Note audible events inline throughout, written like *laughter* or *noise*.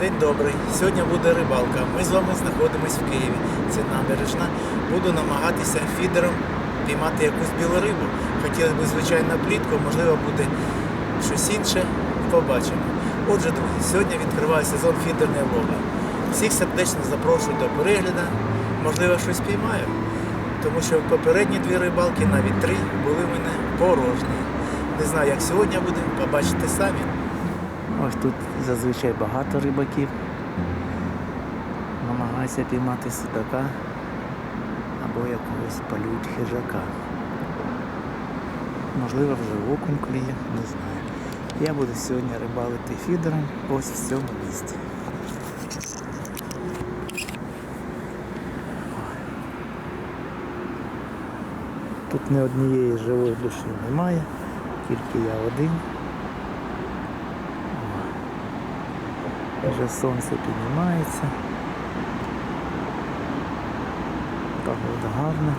День добрий. Сьогодні буде рибалка. Ми з вами знаходимося в Києві. Це набережна. Буду намагатися фідером піймати якусь білу рибу. Хотілося б, звичайно, плітку, можливо, буде щось інше. Побачимо. Отже, друзі, сьогодні відкриває сезон фідерної лови. Всіх сердечно запрошую до перегляду. Можливо, щось піймаю. Тому що попередні дві рибалки, навіть три, були в мене порожні. Не знаю, як сьогодні буде, побачите самі. Ось тут зазвичай багато рибаків. Намагаються піймати судака або якогось полють хижака. Можливо, вже окунь клює, не знаю. Я буду сьогодні рибалити фідером ось в цьому місці. Тут ні однієї живої душі немає, тільки я один. Вже сонце піднімається. Погода гарна.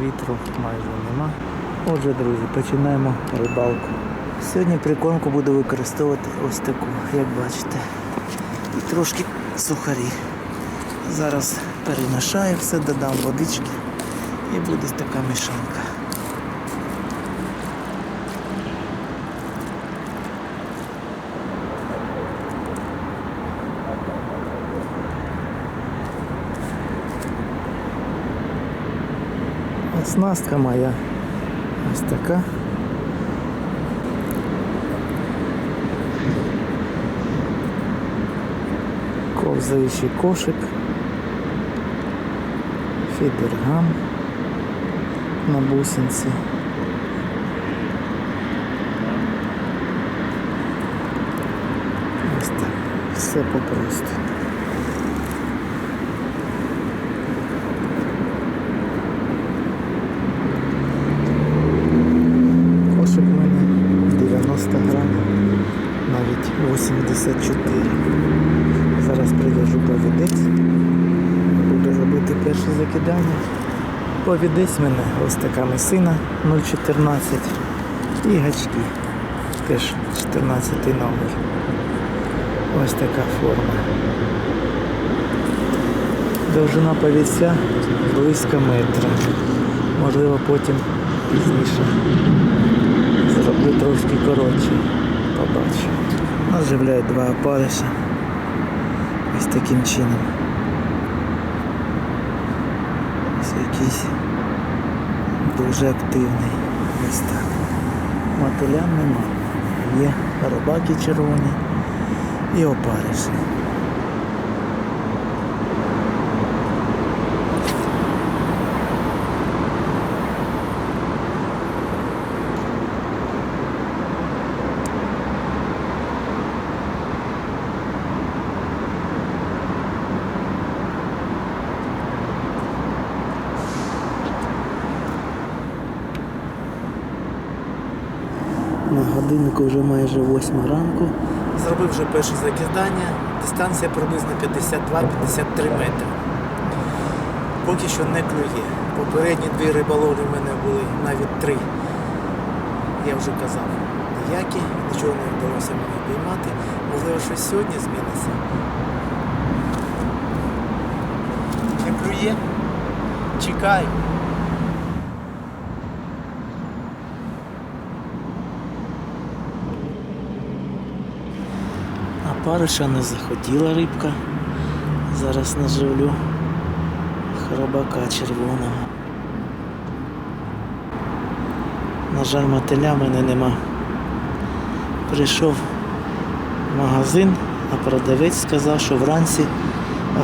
Вітру майже нема. Отже, друзі, починаємо рибалку. Сьогодні прикормку буду використовувати ось таку, як бачите. І трошки сухарі. Зараз перемішаю все, додам водички і буде така мішанка. Оснастка моя ось така. Ковзаючий кошик, фідергам на бусинці. Ось так. Все попросту. 54. Зараз прив'яжу повідець. Буду робити перше закидання. Повідець мене ось така месина 0,14 і гачки. Теж 14 номер. Ось така форма. Довжина повіця близько метра. Можливо потім пізніше. Зроблю трошки коротше. Побачимо. Наживляю два опариша. Ось таким чином. Ось якийсь дуже активний. Ось так. Мотилян нема. Є рибаки червоні і опариші. На годиннику вже майже 8 ранку. Зробив вже перше закидання. Дистанція приблизно 52-53 метри. Поки що не клює. Попередні дві риболовлі в мене були навіть три. Я вже казав. Ніякі, нічого не вдалося мені піймати. Можливо, щось сьогодні зміниться. Не клює? Чекаю. А париша не захотіла рибка. Зараз наживлю хробака червоного. На жаль, мотиля мене нема. Прийшов в магазин, а продавець сказав, що вранці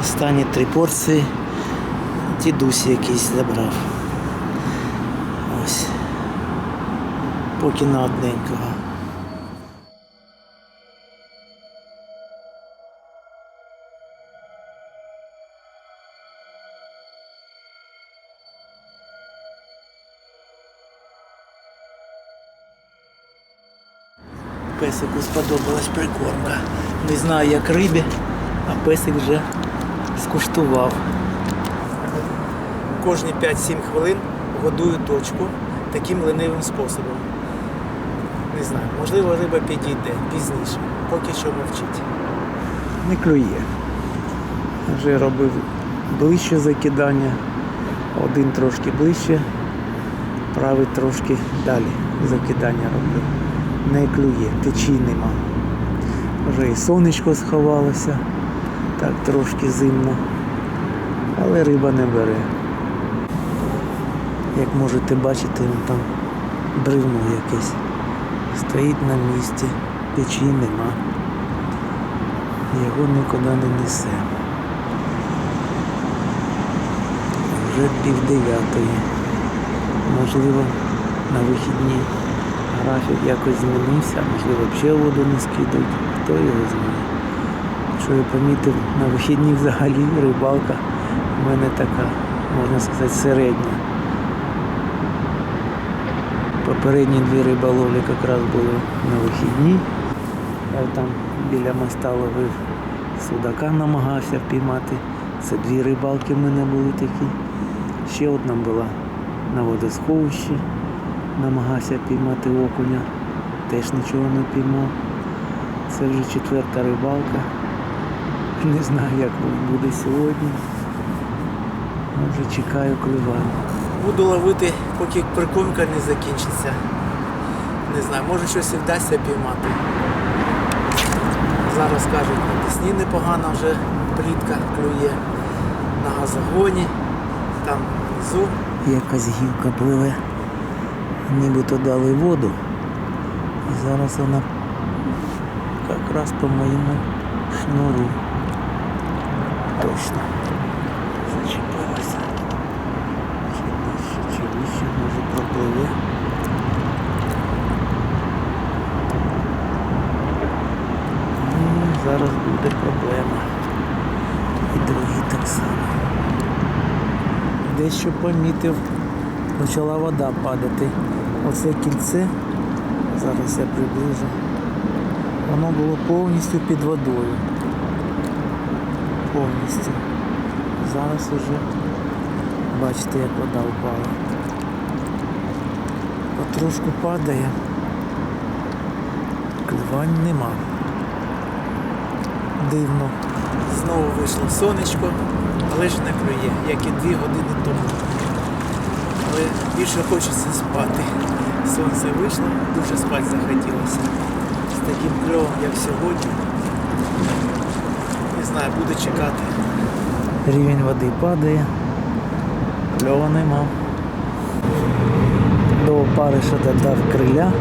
останні три порції дідусь якийсь забрав. Ось. Поки на одненького. Песику сподобалась прикормка. Не знаю, як рибі, а песик вже скуштував. Кожні 5-7 хвилин годую точку таким ленивим способом. Не знаю, можливо, риба підійде пізніше, поки що мовчить. Не клює. Вже робив ближче закидання, один трошки ближче, правий трошки далі закидання роблю. Не клює, течій нема. Вже і сонечко сховалося, так трошки зимно, але риба не бере. Як можете бачити, він там бревно якесь. Стоїть на місці, печі нема. Його нікуди не несе. Вже пів дев'ятої. Можливо, на вихідні графік якось змінився, можливо, ще воду не скидуть, хто його знає. Що я помітив, на вихідні взагалі рибалка в мене така, можна сказати, середня. Попередні дві риболовлі якраз були на вихідні. Я там біля моста ловив судака, намагався впіймати. Це дві рибалки в мене були такі. Ще одна була на водосховищі. Намагався піймати окуня. Теж нічого не піймав. Це вже четверта рибалка. Не знаю, як буде сьогодні. Вже чекаю клювання. Буду ловити, поки прикормка не закінчиться. Не знаю, може щось і вдасться піймати. Зараз кажуть, на Десні непогано вже плітка клює на газогоні, там внизу. Якась гілка пливе, нібито дали воду. І зараз вона якраз по моєму шнуру. Точно. Зачепилася. Чи вище, може пропливе. Ну, зараз буде проблема. І другі так само. Дещо помітив, почала вода падати. Оце кільце, зараз я приближу, воно було повністю під водою. Повністю. Зараз уже бачите, як вода впала. Потрошку падає. Клювань нема. Дивно. Знову вийшло сонечко, але ж не клює, як і дві години тому. Але більше хочеться спати. Сонце вийшло, дуже спати захотілося. З таким кльовом, як сьогодні. Не знаю, буду чекати. Рівень води падає, кльова нема. До опариша додав криля,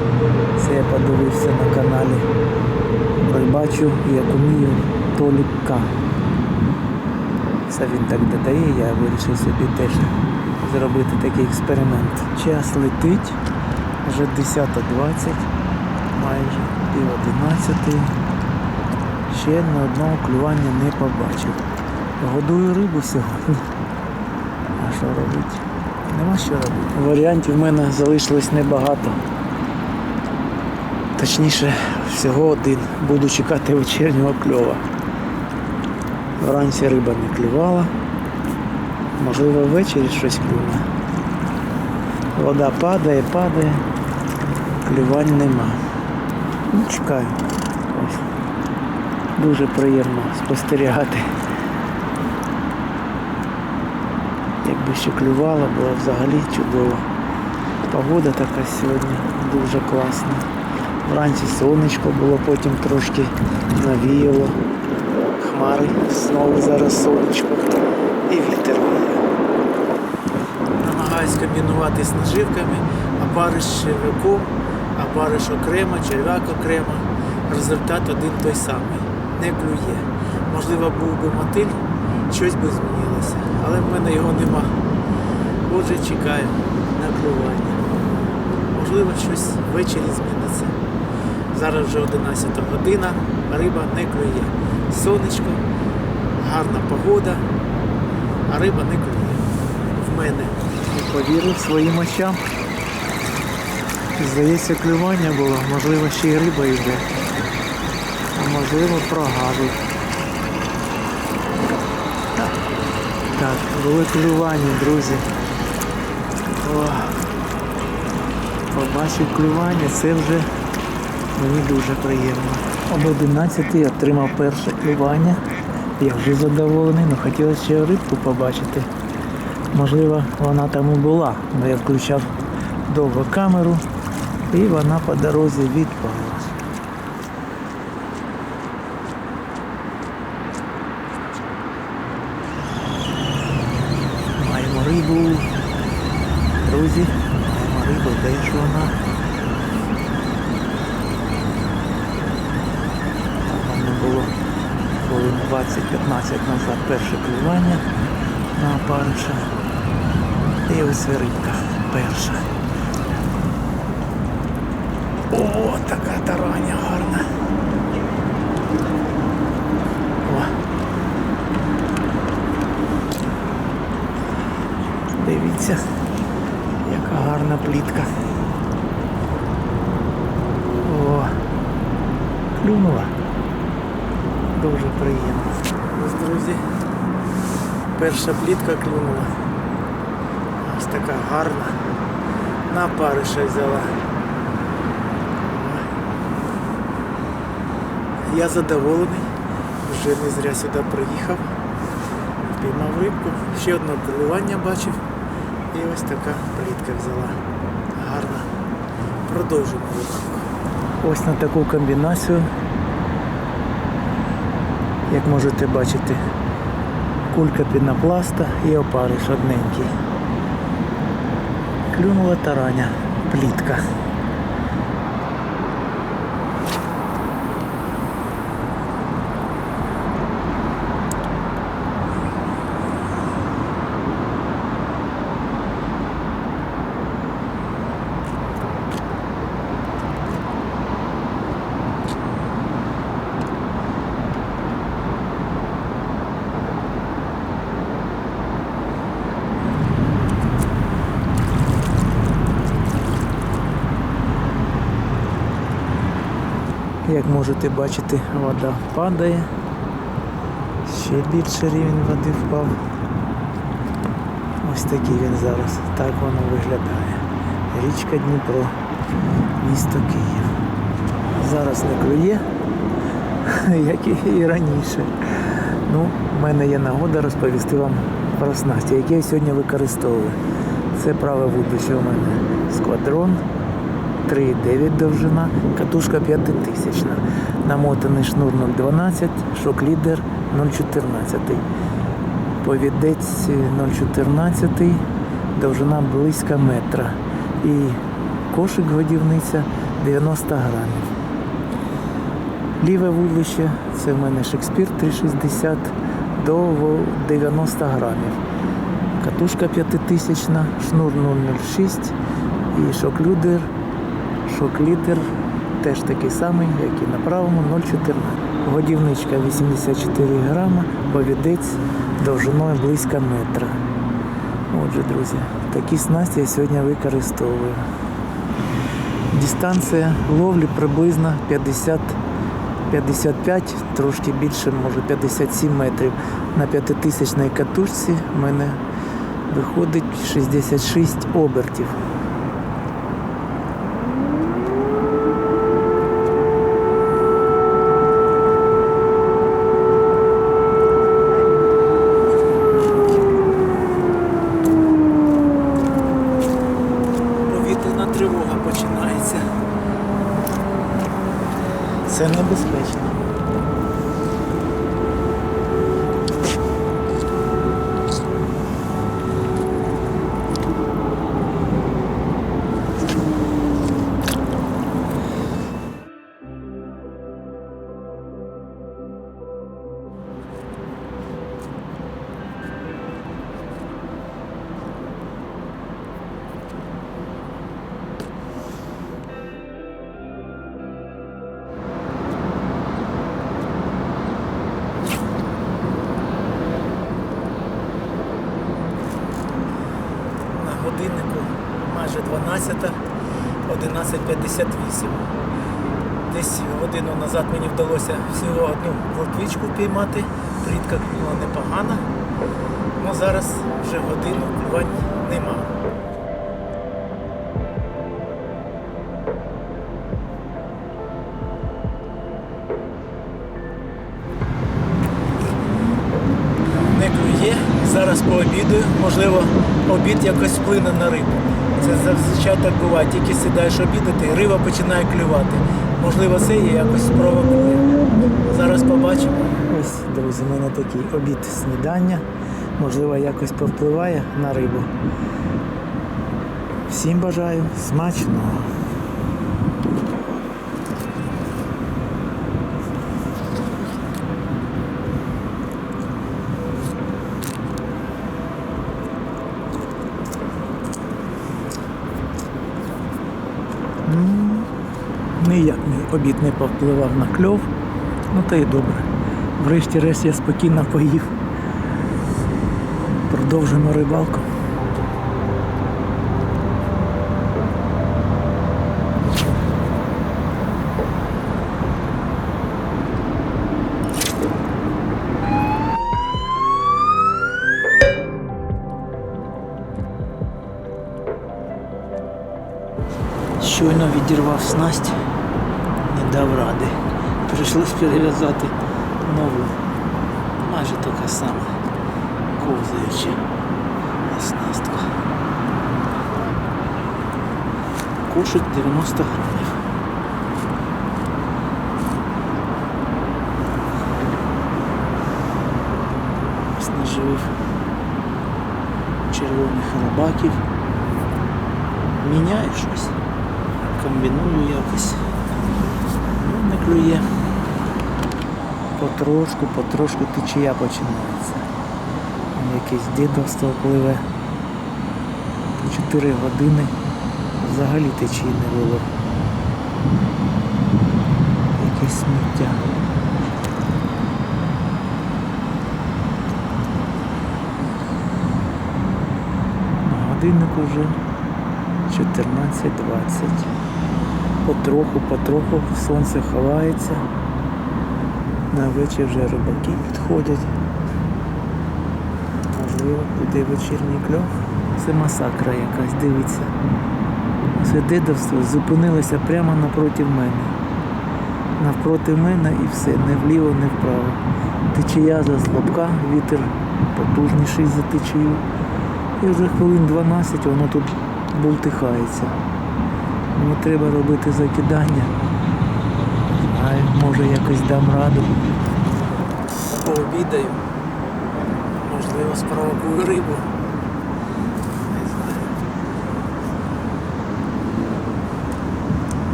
це я подивився на каналі. Бачу, як умію Толіка. Це він так додає, я вирішив собі теж зробити такий експеримент. Час летить, вже 10.20, майже пів 11. Ще на одного клювання не побачив. Годую рибу сьогодні. А що робити? Нема що робити. Варіантів в мене залишилось небагато. Точніше, всього один. Буду чекати вечірнього кльова. Вранці риба не клювала. Можливо, ввечері щось клюне. Вода падає, падає, клювань нема. Ну, чекаю. Ось. Дуже приємно спостерігати. Якби ще клювало, було взагалі чудово. Погода така сьогодні дуже класна. Вранці сонечко було, потім трошки навіяло. Хмари, знову зараз сонечко і вітер віє. Намагаюсь комбінувати з наживками, а париш з черв'яком, а париш окремо, черв'як окремо. Результат один той самий. Не клює. Можливо, був би мотиль, щось би змінилося. Але в мене його нема. Отже, чекаю на клювання. Можливо, щось ввечері зміниться. Зараз вже 11 година, риба не клює. Сонечко, гарна погода, а риба не клює. В мене. Повірив своїм очам. Здається, клювання було, можливо, ще й риба йде. А можливо, прогадив. Так, були клювання, друзі. О, побачив клювання, це вже Мені дуже приємно. Об 11 отримав перше клювання. Я вже задоволений, але хотілося ще рибку побачити. Можливо, вона там і була, але я включав довго камеру і вона по дорозі відпала. Маємо рибу. Друзі, маємо рибу, де ж вона? Там мене було хвилин 20-15 назад перше клювання на опариша. Рибка перша. О, така тараня гарна. О. Дивіться, яка гарна плітка. О, клюнула. Дуже приємно. Ось, друзі, перша плітка клюнула. Така гарна. На париша взяла. Я задоволений. Вже не зря сюди приїхав. Піймав рибку. Ще одне клювання бачив. І ось така плітка взяла. Гарна. Продовжуємо рибалку. Ось на таку комбінацію як можете бачити, кулька пінопласта і опариш одненький. Клюнула тараня, плітка. Як можете бачити, вода падає. Ще більше рівень води впав. Ось такий він зараз. Так воно виглядає. Річка Дніпро, місто Київ. Зараз не клює, *laughs* як і раніше. Ну, в мене є нагода розповісти вам про снасті, які я сьогодні використовую. Це праве вудище у мене сквадрон 3,9 довжина, катушка 5000. Намотаний шнур 0,12, шок лідер 0,14. Повідець 0,14, довжина близько метра. І кошик годівниця 90 грамів. Ліве вудлище це в мене Шекспір 360 до 90 грамів. Катушка 5000, шнур 0,06 і шок-лідер Шок-літер теж такий самий, як і на правому 0,14. Годівничка 84 грама, повідець довжиною близько метра. Отже, друзі, такі снасті я сьогодні використовую. Дистанція ловлі приблизно 50 55, трошки більше, може 57 метрів. На 5000 катушці в мене виходить 66 обертів. назад мені вдалося всього одну волтвичку піймати, плітка була непогана, але зараз вже годину клювань нема. Не клює, зараз пообідаю, можливо, обід якось вплине на рибу. Це зазвичай так буває. Тільки сідаєш обідати, риба починає клювати. Можливо, це є якось спровокує. Зараз побачимо. Ось, друзі, у мене такий обід снідання. Можливо, якось повпливає на рибу. Всім бажаю смачного. Обід не повпливав на кльов. Ну та й добре. Врешті-решт я спокійно поїв. Продовжимо рибалку. Щойно відірвав снасть, дав ради. Прийшлось перев'язати нову, майже така сама, ковзаюча оснастка. Кошик 90 грамів. Ось наживив червоних рибаків. Міняю щось комбіную якось. Ну, не клює. Потрошку, потрошку течія починається. Якесь дідовство пливе. По 4 години взагалі течії не було. Якесь сміття. На годиннику вже 14.20. Потроху, потроху сонце ховається. На вечір вже рибаки підходять. Можливо, буде вечірній кльов. Це масакра якась, дивіться. Це дедовство зупинилося прямо напроти мене. Навпроти мене і все, не вліво, не вправо. Течія за слабка, вітер потужніший за течію. І вже хвилин 12 воно тут бултихається. Мені треба робити закидання. Знаю, може якось дам раду. Пообідаю. Можливо, спровокую рибу. Не знаю.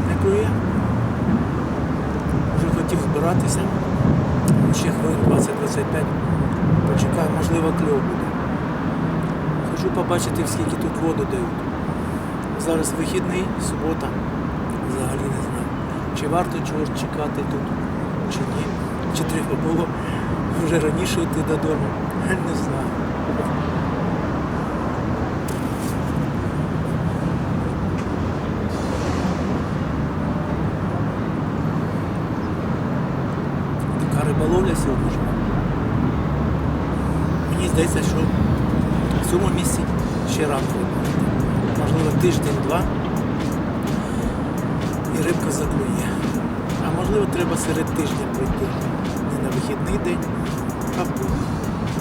Не. Вже хотів збиратися. Ще хвилин 20-25. Почекаю, можливо, кльов буде. Хочу побачити, скільки тут воду дають. Зараз вихідний, субота. Взагалі не знаю. Чи варто чогось чекати тут, чи ні. Чи треба було вже раніше йти додому. Не знаю. Така риболовля сьогодні. Мені здається, що серед тижня прийти. Не на вихідний день, а в.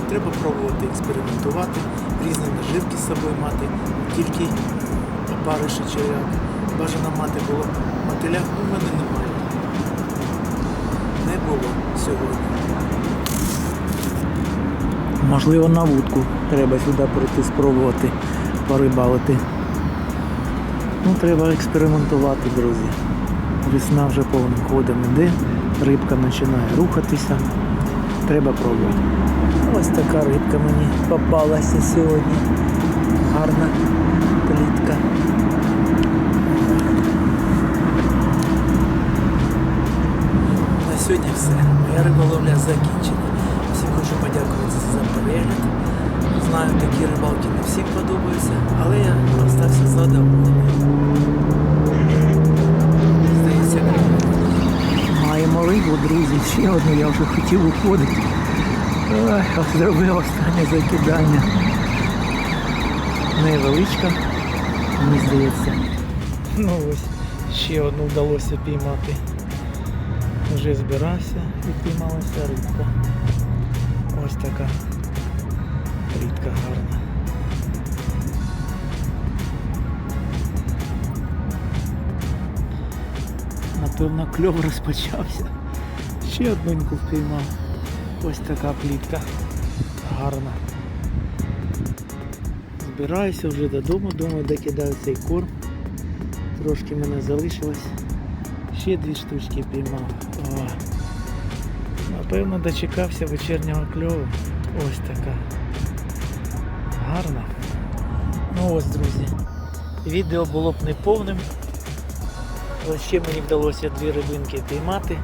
Треба пробувати експериментувати, різні наживки з собою мати, тільки опариші черяк. Бажано мати було мотиля, у мене немає. Не було сьогодні. Можливо, на вудку треба сюди прийти спробувати порибалити. Ну, треба експериментувати, друзі. Весна вже повним ходом іде, рибка починає рухатися. Треба пробувати. Ось така рибка мені попалася сьогодні. Гарна плітка. На сьогодні все. Моя риболовля закінчена. Всім хочу подякувати за перегляд. Знаю, такі рибалки не всім подобаються, але я остався задоволений. рибу, друзі. Ще одну я вже хотів виходити. Ой, ось зробив останнє закидання. Невеличка, мені здається. Ну ось, ще одну вдалося піймати. Вже збирався і піймалася рибка. Ось така плітка гарна. Напевно, кльов розпочався. Ще одненьку впіймав. Ось така плітка. Гарна. Збираюся вже додому, думаю, докидаю цей корм. Трошки мене залишилось. Ще дві штучки піймав. О. Напевно, дочекався вечірнього кльову. Ось така. Гарна. Ну ось, друзі. Відео було б неповним. Але ще мені вдалося дві рибинки піймати.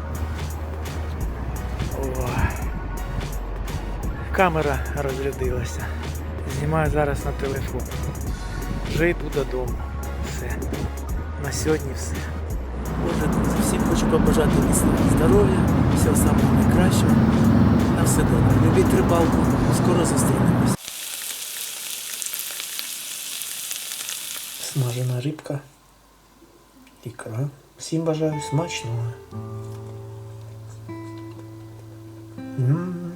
Камера розрядилася. Знімаю зараз на телефон. Вже йду додому. Все. На сьогодні все. Отже, всім хочу побажати міцного здоров'я, всього самого найкращого. На все добре. Любіть рибалку. Скоро зустрінемось. Смажена рибка. Ікра. Всім бажаю смачного. М.